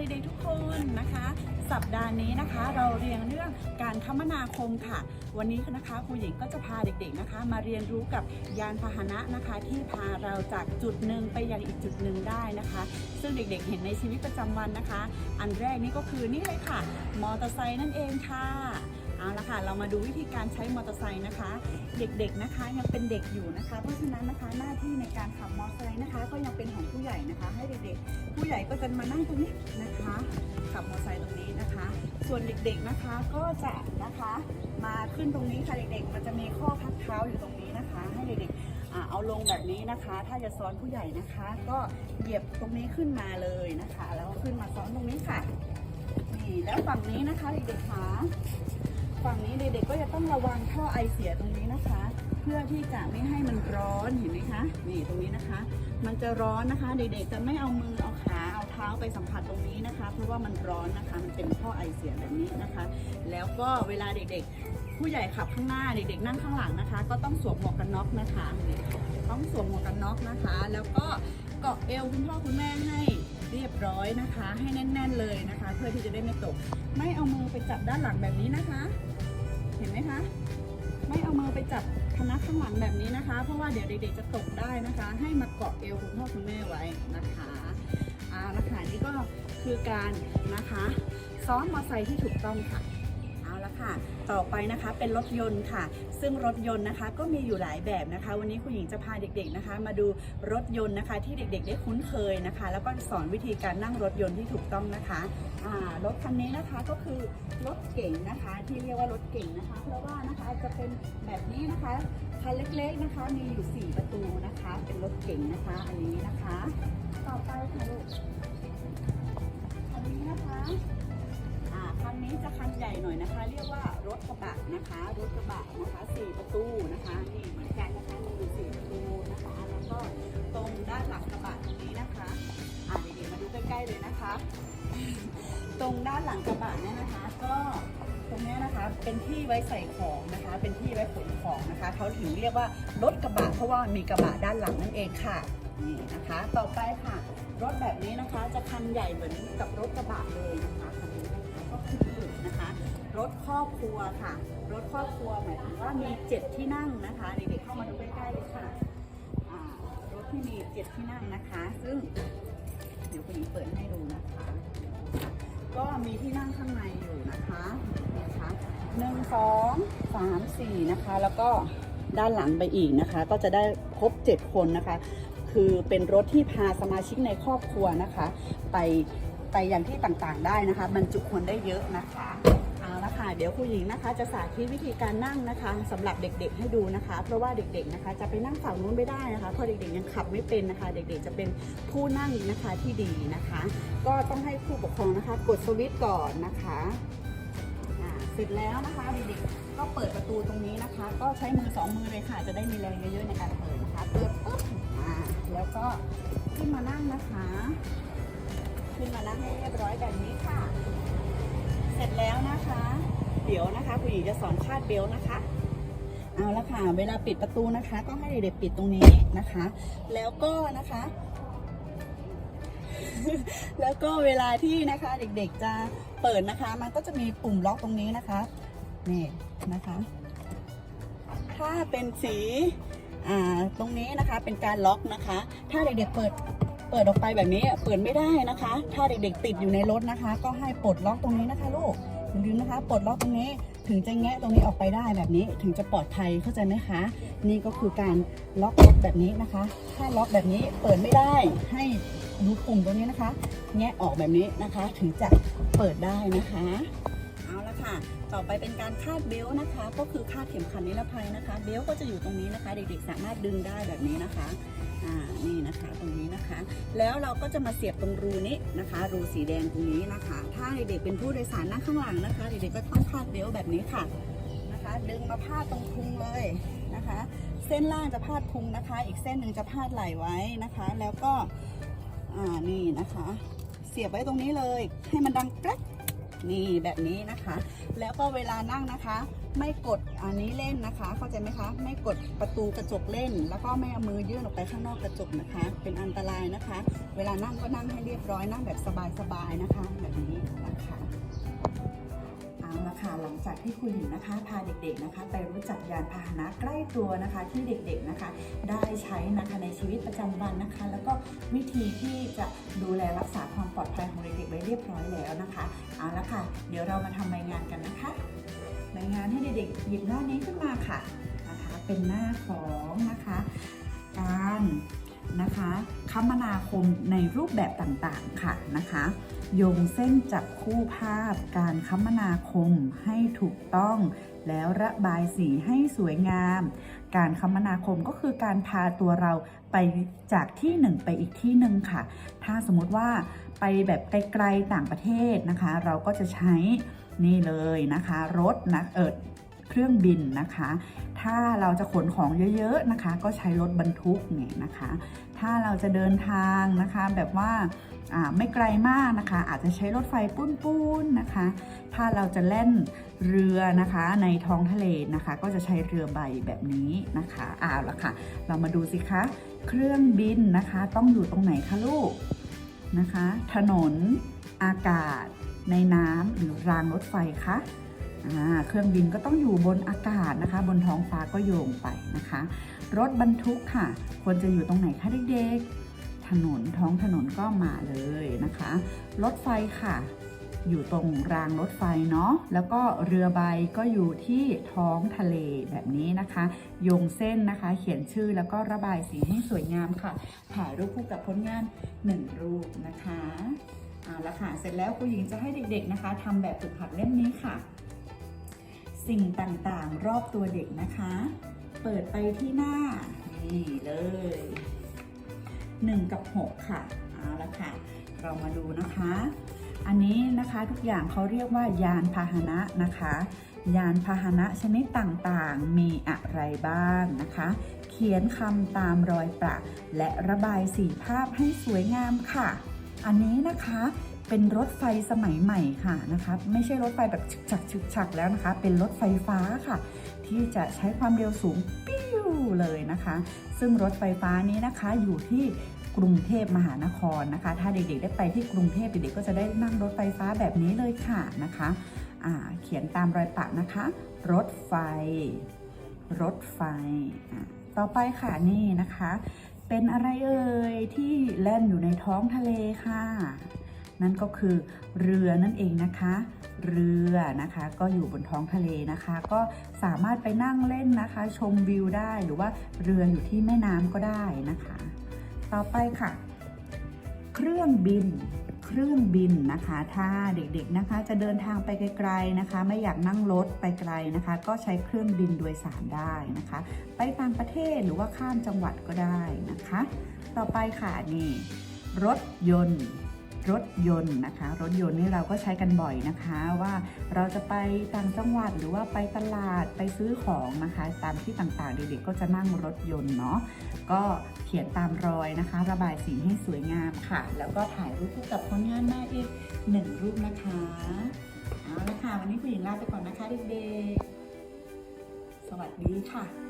เด็กๆทุกคนนะคะ สัปดาห์นี้นะคะ เราเรียนเรื่องการคมนาคมค่ะ วันนี้นะคะครูหญิงก็จะพาเด็กๆนะคะ มาเรียนรู้กับยานพาหนะนะคะ ที่พาเราจากจุดหนึ่งไปยังอีกจุดหนึ่งได้นะคะ ซึ่งเด็กๆ เห็นในชีวิตประจำวันนะคะ อันแรกนี่ก็คือนี่เลยค่ะ มอเตอร์ไซค์นั่นเองค่ะ เอาละค่ะ เรามาดูวิธีการใช้มอเตอร์ไซค์นะคะ เด็กๆนะคะยังเป็นเด็กอยู่นะคะ เพราะฉะนั้นนะคะหน้าที่ในการขับมอเตอร์ไซค์นะคะ ก็ยังเป็นของผู้ใหญ่นะคะ ให้เด็กๆ ผู้ใหญ่ก็จะมานั่งตรงนี้นะคะ ขับมอเตอร์ไซค์ตรงนี้นะคะ ส่วนเด็กๆนะคะก็จะนะคะมาขึ้นตรงนี้ค่ะเด็กๆ มันจะมีข้อพักเท้าอยู่ตรงนี้นะคะ ให้เด็กๆเอาลงแบบนี้นะคะ ถ้าจะซ้อนผู้ใหญ่นะคะ ก็เหยียบตรงนี้ขึ้นมาเลยนะคะ แล้วก็ขึ้นมาซ้อนตรงนี้ค่ะนี่แล้วฝั่งนี้นะคะเด็กๆคะ ฝั่งนี้เด็กๆก็จะต้องระวังท่อไอเสียตรงนี้นะคะ เพื่อที่จะไม่ให้มันร้อนเห็นไหมคะนี่ตรงนี้นะคะ มันจะร้อนนะคะ เด็กๆจะไม่เอามือเอาขาเอาเท้าไปสัมผัสตรงนี้นะคะ เพราะว่ามันร้อนนะคะมันเป็นท่อไอเสียแบบนี้นะคะ แล้วก็เวลาเด็กๆ ผู้ใหญ่ขับข้างหน้าเด็กๆนั่งข้างหลังนะคะ ก็ต้องสวมหมวกกันน็อกนะคะต้องสวมหมวกกันน็อกนะคะ แล้วก็เกาะเอวคุณพ่อคุณแม่ให้ เรียบร้อยนะคะ ให้แน่น ๆเลยนะคะ เพื่อที่จะได้ไม่ตก ไม่เอามือไปจับด้านหลังแบบนี้นะคะ เห็นไหมคะ ไม่เอามือไปจับพนักข้างหลังแบบนี้นะคะ เพราะว่าเดี๋ยวเด็กๆจะตกได้นะคะ ให้มาเกาะเอวคุณพ่อคุณแม่ไว้นะคะอ่านะคะนี่ก็คือการนะคะซ้อนมอไซค์ที่ถูกต้องค่ะ ค่ะ ต่อไปนะคะเป็นรถยนต์ค่ะ ซึ่งรถยนต์นะคะก็มีอยู่หลายแบบนะคะ วันนี้คุณหญิงจะพาเด็กๆนะคะ มาดูรถยนต์นะคะ ที่เด็กๆ ได้คุ้นเคยนะคะ แล้วก็สอนวิธีการนั่งรถยนต์ที่ถูกต้องนะคะอ่ารถคันนี้นะคะก็คือรถเก๋งนะคะ ที่เรียกว่ารถเก๋งนะคะ เพราะว่านะคะจะเป็นแบบนี้นะคะคันเล็กๆนะคะมีอยู่ 4 ประตูนะคะ เป็นรถเก๋งนะคะ อันนี้นะคะ ต่อไปค่ะลูกคันนี้นะคะ คันนี้จะคันใหญ่หน่อยนะคะ เรียกว่ารถกระบะนะคะ รถกระบะนะคะสี่ประตูนะคะนี่เหมือนกันนะคะมีสี่ประตูนะคะ แล้วก็ตรงด้านหลังกระบะตรงนี้นะคะอ่าเด็กๆมาดูใกล้ๆเลยนะคะ ตรงด้านหลังกระบะเนี่ยนะคะ ก็ตรงนี้นะคะเป็นที่ไว้ใส่ของนะคะ เป็นที่ไว้ขนของนะคะเขาถึงเรียกว่ารถกระบะเพราะว่ามีกระบะด้านหลังนั่นเองค่ะนี่นะคะ ต่อไปค่ะ รถแบบนี้นะคะจะคันใหญ่เหมือนกับรถกระบะเลยนะคะ ก็คือนะคะรถครอบครัวค่ะ รถครอบครัวหมายถึงว่ามีเจ็ดที่นั่งนะคะเด็กๆเข้ามาดูใกล้ๆเลยค่ะรถที่มีเจ็ดที่นั่งนะคะ ซึ่งเดี๋ยวคุณหญิงเปิดให้ดูนะคะ ก็มีที่นั่งข้างในอยู่นะคะนะคะหนึ่งสองสามสี่นะคะ แล้วก็ด้านหลังไปอีกนะคะ ก็จะได้ครบเจ็ดคนนะคะ คือเป็นรถที่พาสมาชิกในครอบครัวนะคะ ไป ไปอย่างที่ต่างๆได้นะคะบรรจุคนได้เยอะนะคะเอาละค่ะเดี๋ยวครูหญิงนะคะ จะสาธิตวิธีการนั่งนะคะสำหรับเด็กๆให้ดูนะคะ เพราะว่าเด็กๆนะคะ จะไปนั่งฝั่งนู้นไม่ได้นะคะเพราะเด็กๆยังขับไม่เป็นนะคะ เด็กๆจะเป็นผู้นั่งนะคะที่ดีนะคะ ก็ต้องให้ผู้ปกครองนะคะ กดสวิตช์ก่อนนะคะเสร็จแล้วนะคะเด็กๆก็เปิดประตูตรงนี้นะคะ ก็ใช้มือสองมือเลยค่ะ จะได้มีแรงเยอะๆในการเปิดนะคะเปิดปุ๊บอ่าแล้วก็ขึ้นมานั่งนะคะ ขึ้นมานั่งให้เรียบร้อยแบบนี้ค่ะ เสร็จแล้วนะคะ เดี๋ยวนะคะคุณหญิงจะสอนคาดเบลต์นะคะ เอาละค่ะ เวลาปิดประตูนะคะ ก็ให้เด็กๆปิดตรงนี้นะคะ แล้วก็นะคะ แล้วก็เวลาที่นะคะเด็กๆจะเปิดนะคะ มันก็จะมีปุ่มล็อกตรงนี้นะคะ นี่นะคะ ถ้าเป็นสีอ่าตรงนี้นะคะเป็นการล็อกนะคะ ถ้าเด็กๆเปิด เปิดออกไปแบบนี้เปิดไม่ได้นะคะ ถ้าเด็กๆ ติดอยู่ในรถนะคะ ก็ให้ปลดล็อกตรงนี้นะคะลูกอย่าลืมนะคะ ปลดล็อกตรงนี้ถึงจะแงะตรงนี้ออกไปได้แบบนี้ถึงจะปลอดภัยเข้าใจไหมคะ นี่ก็คือการล็อกรถแบบนี้นะคะ ถ้าล็อกแบบนี้เปิดไม่ได้ให้ดูปุ่มตรงนี้นะคะ แงะออกแบบนี้นะคะ ถึงจะเปิดได้นะคะเอาละค่ะ ต่อไปเป็นการคาดเบลต์นะคะ ก็คือคาดเข็มขัดนิรภัยนะคะ เบลต์ก็จะอยู่ตรงนี้นะคะ เด็กๆสามารถดึงได้แบบนี้นะคะ อ่านี่นะคะตรงนี้นะคะ แล้วเราก็จะมาเสียบตรงรูนี้นะคะ รูสีแดงตรงนี้นะคะ ถ้าเด็กๆเป็นผู้โดยสารนั่งข้างหลังนะคะเด็กๆก็ต้องคาดเบลแบบนี้ค่ะนะคะ ดึงมาพาดตรงพุงเลยนะคะ เส้นล่างจะพาดพุงนะคะ อีกเส้นหนึ่งจะพาดไหล่ไว้นะคะ แล้วก็อ่านี่นะคะ เสียบไว้ตรงนี้เลย ให้มันดังแป๊กนี่แบบนี้นะคะ แล้วก็เวลานั่งนะคะ ไม่กดอันนี้เล่นนะคะ เข้าใจไหมคะ ไม่กดประตูกระจกเล่น แล้วก็ไม่เอามือยื่นออกไปข้างนอกกระจกนะคะ เป็นอันตรายนะคะ เวลานั่งก็นั่งให้เรียบร้อยนั่งแบบสบายๆนะคะ แบบนี้นะคะเอาละค่ะหลังจากที่ครูหญิงนะคะ พาเด็กๆนะคะ ไปรู้จักยานพาหนะใกล้ตัวนะคะ ที่เด็กๆนะคะ ได้ใช้นะคะในชีวิตประจำวันนะคะ แล้วก็วิธีที่จะดูแลรักษาความปลอดภัยของเด็กๆไว้เรียบร้อยแล้วนะคะเอาละค่ะ เดี๋ยวเรามาทำรายงานกันนะคะ รายงานให้เด็กๆหยิบหน้านี้ขึ้นมาค่ะนะคะเป็นหน้าของนะคะการนะคะคมนาคมในรูปแบบต่างๆค่ะนะคะโยงเส้นจับคู่ภาพการคมนาคมให้ถูกต้อง แล้วระบายสีให้สวยงาม การคมนาคมก็คือการพาตัวเราไปจากที่หนึ่งไปอีกที่หนึ่งค่ะ ถ้าสมมติว่าไปแบบไกลๆต่างประเทศนะคะ เราก็จะใช้ นี่เลยนะคะรถนะเอิดเครื่องบินนะคะ ถ้าเราจะขนของเยอะๆนะคะ ก็ใช้รถบรรทุกเนี่ยนะคะ ถ้าเราจะเดินทางนะคะ แบบว่าอ่าไม่ไกลมากนะคะ อาจจะใช้รถไฟปุ้นๆนะคะ ถ้าเราจะเล่นเรือนะคะในท้องทะเลนะคะ ก็จะใช้เรือใบแบบนี้นะคะเอาละค่ะ เรามาดูสิคะ เครื่องบินนะคะ ต้องอยู่ตรงไหนคะลูกนะคะ ถนนอากาศ ในน้ำหรือรางรถไฟคะเครื่องบินก็ต้องอยู่บนอากาศนะคะ บนท้องฟ้าก็โยงไปนะคะ รถบรรทุกค่ะ ควรจะอยู่ตรงไหนคะเด็กๆ ถนนท้องถนนก็มาเลยนะคะ รถไฟค่ะ อยู่ตรงรางรถไฟเนาะแล้วก็เรือใบก็อยู่ที่ท้องทะเลแบบนี้นะคะโยงเส้นนะคะ เขียนชื่อแล้วก็ระบายสีให้สวยงามค่ะถ่ายรูปคู่กับผลงาน1รูปนะคะ เอาละค่ะ เสร็จแล้วครูหญิงจะให้เด็กๆนะคะทำแบบฝึกหัดเล่มนี้ค่ะ สิ่งต่างๆรอบตัวเด็กนะคะ เปิดไปที่หน้า นี่เลย 1 กับ 6 ค่ะ เอาละค่ะ เรามาดูนะคะ อันนี้นะคะทุกอย่างเขาเรียกว่ายานพาหนะนะคะ ยานพาหนะชนิดต่างๆ มีอะไรบ้างนะคะ เขียนคำตามรอยประและระบายสีภาพให้สวยงามค่ะ อันนี้นะคะเป็นรถไฟสมัยใหม่ค่ะนะคะไม่ใช่รถไฟแบบฉึกฉักฉึกฉักแล้วนะคะ เป็นรถไฟฟ้าค่ะ ที่จะใช้ความเร็วสูงปิ้วเลยนะคะ ซึ่งรถไฟฟ้านี้นะคะอยู่ที่กรุงเทพมหานครนะคะ ถ้าเด็กๆได้ไปที่กรุงเทพเด็กๆก็จะได้นั่งรถไฟฟ้าแบบนี้เลยค่ะนะคะอ่าเขียนตามรอยปะนะคะ รถไฟ รถไฟ ต่อไปค่ะนี่นะคะ เป็นอะไรเอ่ยที่แล่นอยู่ในท้องทะเลค่ะ นั่นก็คือเรือนั่นเองนะคะ เรือนะคะก็อยู่บนท้องทะเลนะคะ ก็สามารถไปนั่งเล่นนะคะ ชมวิวได้หรือว่าเรืออยู่ที่แม่น้ำก็ได้นะคะ ต่อไปค่ะ เครื่องบิน เครื่องบินนะคะ ถ้าเด็กๆนะคะ จะเดินทางไปไกลๆนะคะ ไม่อยากนั่งรถไปไกลนะคะ ก็ใช้เครื่องบินโดยสารได้นะคะ ไปต่างประเทศหรือว่าข้ามจังหวัดก็ได้นะคะ ต่อไปค่ะนี่รถยนต์รถยนต์นะคะ รถยนต์นี่เราก็ใช้กันบ่อยนะคะว่าเราจะไปต่างจังหวัดหรือว่าไปตลาดไปซื้อของนะคะ ตามที่ต่างๆเด็กๆก็จะนั่งรถยนต์เนาะก็เขียนตามรอยนะคะ ระบายสีให้สวยงามค่ะ แล้วก็ถ่ายรูปคู่กับผลงานมาอีกหนึ่งรูปนะคะเอาละค่ะวันนี้ผู้หญิงลาไปก่อนนะคะเด็กๆสวัสดีค่ะ